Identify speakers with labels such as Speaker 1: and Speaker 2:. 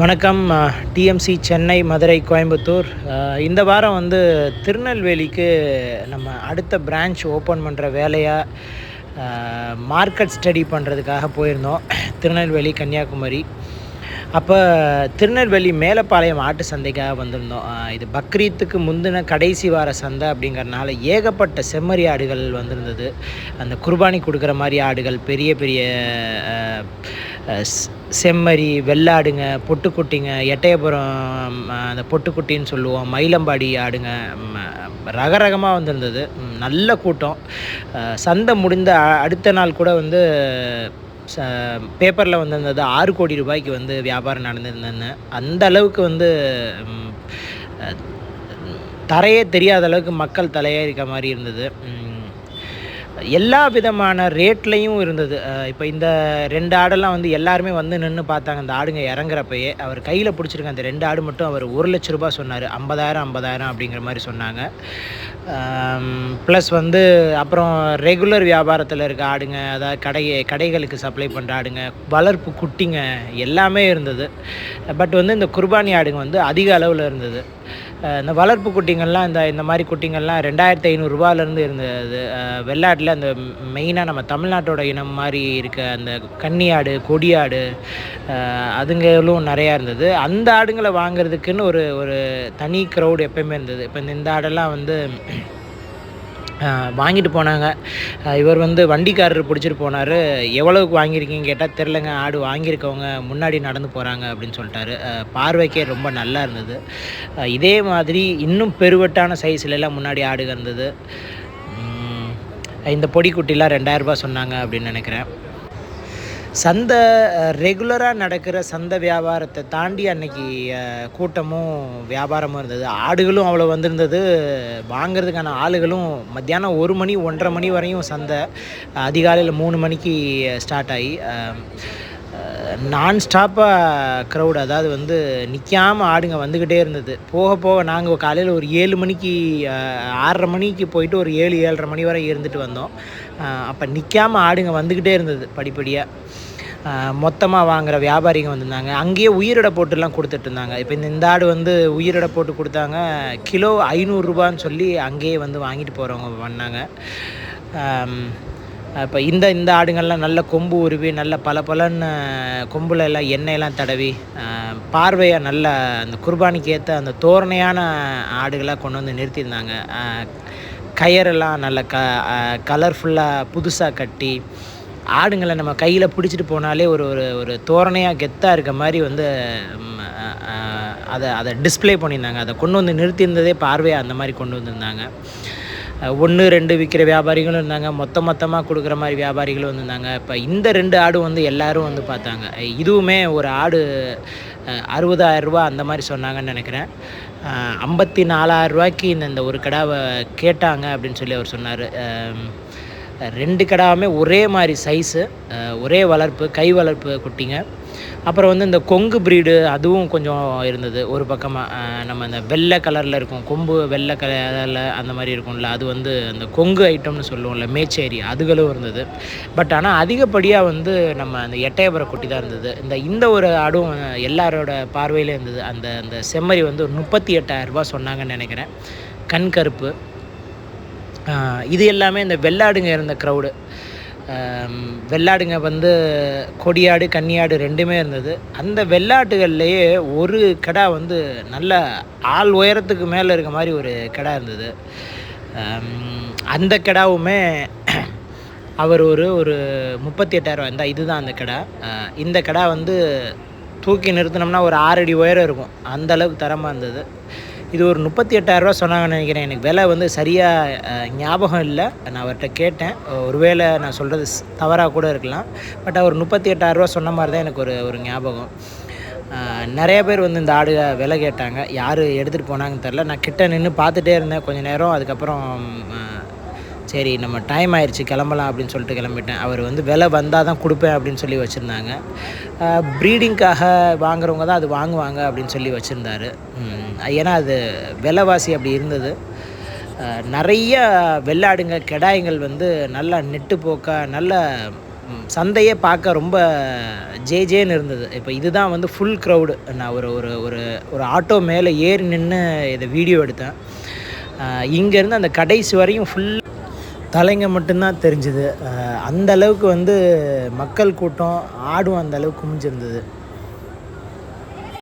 Speaker 1: வணக்கம் டிஎம்சி சென்னை மதுரை கோயம்புத்தூர். இந்த வாரம் வந்து திருநெல்வேலிக்கு நம்ம அடுத்த பிரான்ச் ஓப்பன் பண்ணுற வேலையாக மார்க்கெட் ஸ்டடி பண்ணுறதுக்காக போயிருந்தோம் திருநெல்வேலி கன்னியாகுமரி. அப்போ திருநெல்வேலி மேலப்பாளையம் ஆட்டு சந்தைக்காக வந்திருந்தோம். இது பக்ரீத்துக்கு முந்தின கடைசி வார சந்தை அப்படிங்கிறனால ஏகப்பட்ட செம்மறி ஆடுகள் வந்திருந்தது. அந்த குர்பானி கொடுக்குற மாதிரி ஆடுகள் பெரிய பெரிய செம்மறி வெள்ளாடுங்க பொட்டுக்குட்டிங்க எட்டயபுரம் அந்த பொட்டுக்குட்டின்னு சொல்லுவோம் மயிலம்பாடி ஆடுங்க ரகரகமாக வந்திருந்தது. நல்ல கூட்டம். சந்தை முடிந்த அடுத்த நாள் கூட வந்து ச பேப்பரில் வந்திருந்தது ஆறு கோடி ரூபாய்க்கு வந்து வியாபாரம் நடந்திருந்தேன்னு அந்த அளவுக்கு வந்து தரையே தெரியாத அளவுக்கு மக்கள் தலையே இருக்க மாதிரி இருந்தது. எல்லா விதமான ரேட்லேயும் இருந்தது. இப்போ இந்த ரெண்டு ஆடெல்லாம் வந்து எல்லாருமே வந்து நின்று பார்த்தாங்க. அந்த ஆடுங்க இறங்குறப்பயே அவர் கையில் பிடிச்சிருக்க அந்த ரெண்டு ஆடு மட்டும் அவர் ஒரு லட்ச ரூபாய் சொன்னார். ஐம்பதாயிரம் ஐம்பதாயிரம் அப்படிங்கிற மாதிரி சொன்னாங்க. ப்ளஸ் வந்து அப்புறம் ரெகுலர் வியாபாரத்தில் இருக்க ஆடுங்க அதாவது கடை கடைகளுக்கு சப்ளை பண்ணுற ஆடுங்க வளர்ப்பு குட்டிங்க எல்லாமே இருந்தது. பட் வந்து இந்த குர்பானி ஆடுங்க வந்து அதிக அளவில் இருந்தது. இந்த வளர்ப்பு குட்டிங்கள்லாம் இந்த இந்த மாதிரி குட்டிங்கள்லாம் ரெண்டாயிரத்தி ஐநூறுரூபாலேருந்து இருந்தது. வெள்ளாட்டில் அந்த மெயினாக நம்ம தமிழ்நாட்டோட இனம் மாதிரி இருக்க அந்த கன்னியாடு கொடியாடு அதுங்களும் நிறையா இருந்தது. அந்த ஆடுங்களை வாங்குறதுக்குன்னு ஒரு ஒரு தனி க்ரௌடு எப்பயுமே இருந்தது. இப்போ இந்த இந்த ஆடெல்லாம் வந்து வாங்கிட்டு போனாங்க. இவர் வந்து வண்டிக்காரர் பிடிச்சிட்டு போனார். எவ்வளவுக்கு வாங்கியிருக்கீங்க கேட்டால் தெரிலங்க ஆடு வாங்கியிருக்கவங்க முன்னாடி நடந்து போகிறாங்க அப்படின்னு சொல்லிட்டாரு. பார்வைக்கே ரொம்ப நல்லா இருந்தது. இதே மாதிரி இன்னும் பெருவட்டான சைஸ்லலாம் முன்னாடி ஆடு இருந்தது. உம், இந்த பொடிக்குட்டிலாம் ரெண்டாயிரரூபா சொன்னாங்க அப்படின்னு நினைக்கிறேன். சந்தை ரெகுலராக நடக்கிற சந்தை வியாபாரத்தை தாண்டி அன்னைக்கு கூட்டமும் வியாபாரமும் இருந்தது. ஆடுகளும் அவ்வளோ வந்திருந்தது. வாங்கிறதுக்கான ஆளுகளும் மத்தியானம் ஒரு மணி ஒன்றரை மணி வரையும் சந்தை அதிகாலையில் மூணு மணிக்கு ஸ்டார்ட் ஆகி நான் ஸ்டாப்பாக க்ரௌட் அதாவது வந்து நிற்காம ஆடுங்க வந்துக்கிட்டே இருந்தது. போக போக நாங்கள் காலையில் ஒரு ஏழு மணிக்கு ஆறரை மணிக்கு போயிட்டு ஒரு ஏழு ஏழரை மணி வரை இருந்துட்டு வந்தோம். அப்போ நிற்காமல் ஆடுங்க வந்துக்கிட்டே இருந்தது படிப்படியாக மொத்தமாக வாங்குகிற வியாபாரிங்க வந்திருந்தாங்க. அங்கேயே உயிரிடை போட்டுலாம் கொடுத்துட்டு இருந்தாங்க. இப்போ இந்த இந்த ஆடு வந்து உயிரிடை போட்டு கொடுத்தாங்க. கிலோ ஐநூறுரூபான்னு சொல்லி அங்கேயே வந்து வாங்கிட்டு போகிறவங்க பண்ணாங்க இப்போ இந்த இந்த ஆடுங்கள்லாம் நல்ல கொம்பு உருவி நல்ல பல பலன்னு கொம்புல எல்லாம் எண்ணெயெல்லாம் தடவி பார்வையாக நல்ல அந்த குர்பானிக்கு ஏற்ற அந்த தோரணையான ஆடுகளாக கொண்டு வந்து நிறுத்தியிருந்தாங்க. கயரெல்லாம் நல்ல க கலர்ஃபுல்லாக புதுசாக கட்டி ஆடுங்களை நம்ம கையில் பிடிச்சிட்டு போனாலே ஒரு ஒரு ஒரு தோரணையாக கெத்தாக இருக்க மாதிரி வந்து அதை அதை டிஸ்ப்ளே பண்ணியிருந்தாங்க. அதை கொண்டு வந்து நிறுத்தியிருந்ததே பார்வையாக அந்த மாதிரி கொண்டு வந்திருந்தாங்க. ஒன்று ரெண்டு விற்கிற வியாபாரிகளும் இருந்தாங்க. மொத்த மொத்தமாக கொடுக்குற மாதிரி வியாபாரிகளும் வந்திருந்தாங்க. இப்போ இந்த ரெண்டு ஆடும் வந்து எல்லாரும் வந்து பார்த்தாங்க. இதுவுமே ஒரு ஆடு அறுபதாயிரம் ரூபா அந்த மாதிரி சொன்னாங்கன்னு நினைக்கிறேன். ஐம்பத்தி நாலாயிரம் ரூபாய்க்கு இந்த இந்த ஒரு கடாவை கேட்டாங்க அப்படின்னு சொல்லி அவர் சொன்னார். ரெண்டு கடாவுமே ஒரே மாதிரி சைஸு ஒரே வளர்ப்பு கை வளர்ப்பு குட்டிங்க. அப்புறம் வந்து இந்த கொங்கு ப்ரீடு அதுவும் கொஞ்சம் இருந்தது. ஒரு பக்கமாக நம்ம அந்த வெள்ளை கலரில் இருக்கும் கொம்பு வெள்ளை கலரில் அந்த மாதிரி இருக்கும்ல அது வந்து அந்த கொங்கு ஐட்டம்னு சொல்லுவோம்ல மேச்சேரி அதுகளும் இருந்தது. பட் ஆனால் அதிகப்படியாக வந்து நம்ம அந்த எட்டயபுர குட்டி தான் இருந்தது. இந்த இந்த ஒரு ஆடும் எல்லாரோட பார்வையில இருந்தது. அந்த அந்த செம்மறி வந்து முப்பத்தி எட்டாயிரரூபா சொன்னாங்கன்னு நினைக்கிறேன். கண் கருப்பு. இது எல்லாமே இந்த வெள்ளாடுங்க இருந்த க்ரௌடு வெள்ளாடுங்க வந்து கொடியாடு கன்னியாடு ரெண்டுமே இருந்தது. அந்த வெள்ளாட்டுகள்லேயே ஒரு கடா வந்து நல்ல ஆள் உயரத்துக்கு மேலே இருக்க மாதிரி ஒரு கடா இருந்தது. அந்த கடாவுமே அவர் ஒரு ஒரு முப்பத்தி எட்டாயிரம் இருந்தால் இதுதான் அந்த கடை. இந்த கடா வந்து தூக்கி நிறுத்தினோம்னா ஒரு ஆறடி உயரம் இருக்கும். அந்தளவுக்கு தரமாக இருந்தது. இது ஒரு முப்பத்தி எட்டாயிரரூவா சொன்னாங்கன்னு நினைக்கிறேன். எனக்கு விலை வந்து சரியாக ஞாபகம் இல்லை. நான் அவர்கிட்ட கேட்டேன். ஒருவேளை நான் சொல்கிறது தவறாக கூட இருக்கலாம். பட் அவர் முப்பத்தி எட்டாயிரரூவா சொன்ன மாதிரி தான் எனக்கு ஒரு ஒரு ஞாபகம். நிறைய பேர் வந்து இந்த ஆடு விலை கேட்டாங்க. யார் எடுத்துகிட்டு போனாங்கன்னு தெரில நான் கிட்ட நின்று பார்த்துட்டே இருந்தேன் கொஞ்ச நேரம். அதுக்கப்புறம் சரி நம்ம டைம் ஆயிடுச்சு கிளம்பலாம் அப்படின்னு சொல்லிட்டு கிளம்பிட்டேன். அவர் வந்து விலை வந்தால் தான் கொடுப்பேன் அப்படின்னு சொல்லி வச்சுருந்தாங்க. ப்ரீடிங்க்காக வாங்குறவங்க தான் அது வாங்குவாங்க அப்படின்னு சொல்லி வச்சுருந்தாரு. ஏன்னா அது விலைவாசி அப்படி இருந்தது. நிறைய வெள்ளாடுங்க கெடாயங்கள் வந்து நல்லா நெட்டு போக்காக நல்ல சந்தையே பார்க்க ரொம்ப ஜே ஜேன்னு இருந்தது. இப்போ இதுதான் வந்து ஃபுல் க்ரௌடு நான் ஒரு ஒரு ஒரு ஒரு ஆட்டோ மேலே ஏறி நின்று இதை வீடியோ எடுத்தேன். இங்கேருந்து அந்த கடைசி வரையும் ஃபுல் தலைங்க மட்டும்தான் தெரிஞ்சுது. அந்த அளவுக்கு வந்து மக்கள் கூட்டம் ஆடும் அந்தளவுக்கு குமிஞ்சிருந்தது.